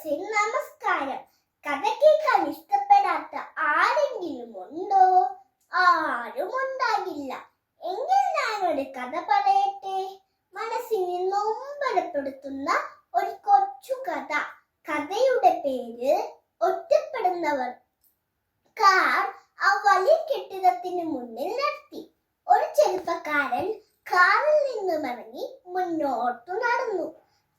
വ്യൂവേഴ്സിന് നമസ്കാരം. കഥ കേൾക്കാൻ ഇഷ്ടപ്പെടാത്ത ആരെങ്കിലും ഉണ്ടോ ആരും ഉണ്ടാകില്ല എങ്കിൽ ഞാൻ ഒരു കഥ പറയട്ടെ. മനസ്സിനെ നൊമ്പലപ്പെടുത്തുന്ന ഒരു കൊച്ചു കഥ. കഥയുടെ പേര് ഒറ്റപ്പെടുന്നവർ. കാർ ആ വലിയ കെട്ടിടത്തിന് മുന്നിൽ നിർത്തി. ഒരു ചെറുപ്പക്കാരൻ കാറിൽ നിന്നും ഇറങ്ങി മുന്നോട്ടു നടന്നു.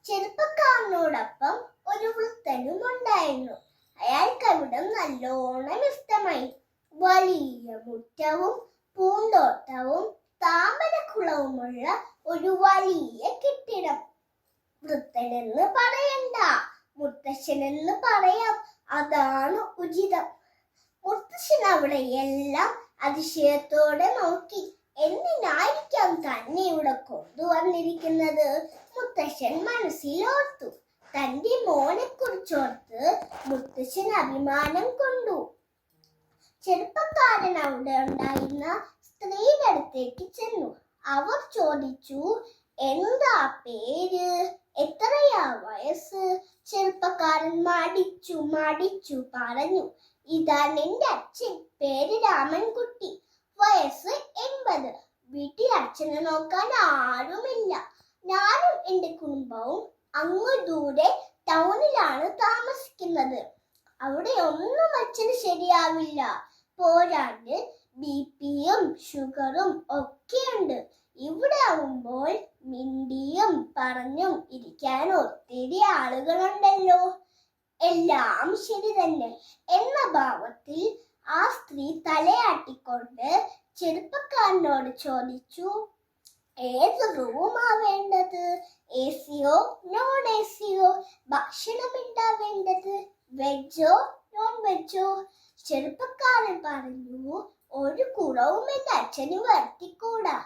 ചെറുപ്പക്കാരനോടൊപ്പം ഒരു വൃത്തനും ഉണ്ടായിരുന്നു. അയാൾക്കവിടം നല്ലോണം ഇഷ്ടമായി. വലിയ മുറ്റവും പൂന്തോട്ടവും താമരക്കുളവുമുള്ള ഒരു വലിയ കെട്ടിടം. വൃത്തനെന്ന് പറയണ്ട. മുത്തശ്ശനെന്ന് പറയാം. അതാണ് ഉചിതം. മുത്തശ്ശൻ അവിടെ എല്ലാം അതിശയത്തോടെ നോക്കി. എന്തിനായിരിക്കാം തന്നെ ഇവിടെ കൊണ്ടുവന്നിരിക്കുന്നത്? മുത്തശ്ശൻ മനസ്സിലോർത്തു. തന്റെ മോനെ കുറിച്ചോർത്ത് മുത്തശ്ശൻ അഭിമാനം കൊണ്ടു. ചെറുപ്പക്കാരൻ അവിടെ ഉണ്ടായിരുന്ന സ്ത്രീയുടെ അടുത്തേക്ക് ചെന്നു. അവർ ചോദിച്ചു എന്താ പേര്? എത്രയാ വയസ്സ്? ചെറുപ്പക്കാരൻ മടിച്ചു മടിച്ചു പറഞ്ഞു ഇതാ നിന്റെ അച്ഛൻ. പേര് രാമൻകുട്ടി. വയസ്സ് എൺപത്. വീട്ടിൽ അച്ഛനെ നോക്കാൻ ആരുമില്ല. ഞാനും എന്റെ കുടുംബവും അങ്ങ് ദൂരെ ടൗണിലാണ് താമസിക്കുന്നത്. അവിടെ ഒന്നും അച്ഛന് ശരിയാവില്ല. പോരാണ്ട് ബി പിയും ഷുഗറും ഒക്കെയുണ്ട്. ഇവിടെ ആവുമ്പോൾ മിണ്ടിയും പറഞ്ഞും ഇരിക്കാൻ ഒത്തിരി ആളുകളുണ്ടല്ലോ. എല്ലാം ശരി തന്നെ. എന്ന ഭാവത്തിൽ ആ സ്ത്രീ തലയാട്ടിക്കൊണ്ട് ചെറുപ്പക്കാരനോട് ചോദിച്ചു ഏത് റൂമാ വേണ്ടത്? എ സിയോ? നോൺ എ സിയോ? ഭക്ഷണം എന്താ വേണ്ടത്? വെജോ നോൺ വെജോ ചെറുപ്പക്കാരൻ പറഞ്ഞു ഒരു കുറവും എന്റെ അച്ഛന് വരുത്തിക്കൂടാ.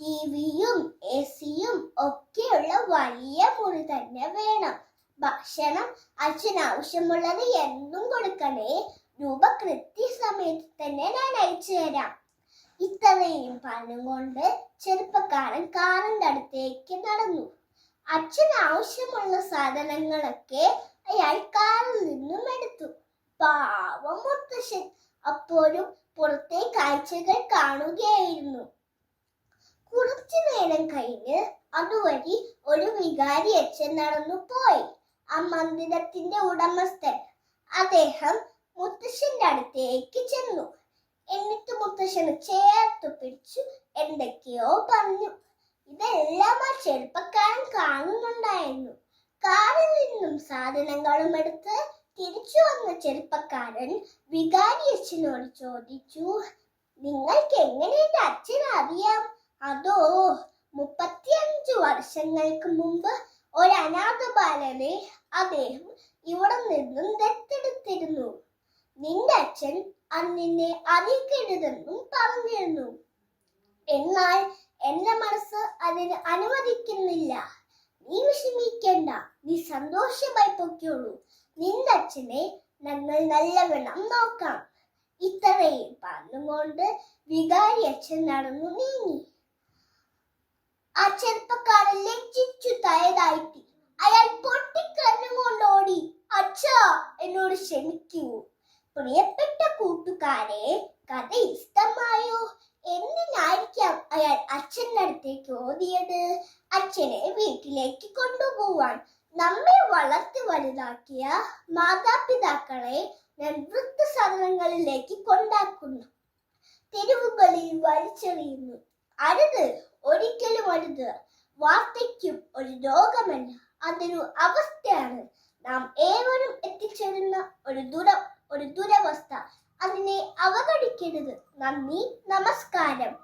ടിവിയും എ സിയും ഒക്കെയുള്ള വലിയ മുറി തന്നെ വേണം. ഭക്ഷണം അച്ഛന് ആവശ്യമുള്ളത് എന്നും കൊടുക്കണേ. രൂപ കൃത്യസമയത്ത് തന്നെ ഞാൻ അയച്ചു തരാം. ഇത്രയും പറഞ്ഞുകൊണ്ട് ചെറുപ്പക്കാരൻ കാറിന്റെ അടുത്തേക്ക് നടന്നു. അച്ഛൻ ആവശ്യമുള്ള സാധനങ്ങളൊക്കെ അയാൾ കാറിൽ നിന്നും എടുത്തു. പാവം മുത്തശ്ശൻ അപ്പോഴും പുറത്തെ കാഴ്ചകൾ കാണുകയായിരുന്നു. കുറച്ചു നേരം കഴിഞ്ഞ് അതുവഴി ഒരു വികാരി അച്ഛൻ നടന്നു പോയി ആ മന്ദിരത്തിന്റെ ഉടമസ്ഥൻ. അദ്ദേഹം മുത്തശ്ശന്റെ അടുത്തേക്ക് ചെന്നു. എന്നിട്ട് മുത്തശ്ശന് ചേർത്ത് പിടിച്ചു. എന്തൊക്കെയോ പറഞ്ഞു. ഇതെല്ലാം ആ ചെറുപ്പക്കാരൻ കാണുന്നുണ്ടായിരുന്നു. കാറിൽ നിന്നും സാധനങ്ങളും എടുത്ത് തിരിച്ചു വന്ന ചെറുപ്പക്കാരൻ വികാരി അച്ഛനോട് ചോദിച്ചു നിങ്ങൾക്ക് എങ്ങനെ എന്റെ അറിയാം? അതോ മുപ്പത്തിയഞ്ചു വർഷങ്ങൾക്ക് മുമ്പ് ഒരു അനാഥ ബാലനെ അദ്ദേഹം ഇവിടെ നിന്നും ദത്തെടുത്തിരുന്നു? നിന്റെ അച്ഛൻ അന്നിനെ അറിയിക്കരുതെന്നും പറഞ്ഞിരുന്നു. എന്നാൽ എന്റെ മനസ്സ് അതിന് അനുവദിക്കുന്നില്ല. നീ വിഷമിക്കേണ്ട. നീ സന്തോഷമായി പൊക്കിയുള്ളൂ നിന്റെ അച്ഛനെ ഞങ്ങൾ നല്ലവണ്ണം നോക്കാം. ഇത്രയും പറഞ്ഞുകൊണ്ട് വികാരി അച്ഛൻ നടന്നു നീങ്ങി. ആ ചെറുപ്പക്കാരൻ ലജ്ജിച്ചു തയ്യാറായിട്ട് അയാൾ പൊട്ടിക്കരഞ്ഞുകൊണ്ട് ഓടി അച്ഛാ എന്നോട് ക്ഷമിക്കൂ. പ്രിയപ്പെട്ട കൂട്ടുകാരെ കഥ ഇഷ്ടമായോ? എന്തിനായിരിക്കാം അയാൾ അച്ഛന്റെ അടുത്തേക്ക് ഓടിയത്. അച്ഛനെ വീട്ടിലേക്ക് കൊണ്ടുപോവാൻ നമ്മെ വളർത്തി വലുതാക്കിയ മാതാപിതാക്കളെ നൃത്ത സദനങ്ങളിലേക്ക് കൊണ്ടാക്കുന്നു. തെരുവുകളിൽ വലിച്ചെറിയുന്നു. അരുത് ഒരിക്കലും അരുത്. വാർത്തയ്ക്കും ഒരു രോഗമല്ല. അതൊരു അവസ്ഥയാണ്. നാം ഏവരും എത്തിച്ചേരുന്ന ഒരു ദുര. ഒരു ദുരവസ്ഥ. അതിനെ അവഗണിക്കരുത്. നന്ദി. നമസ്കാരം.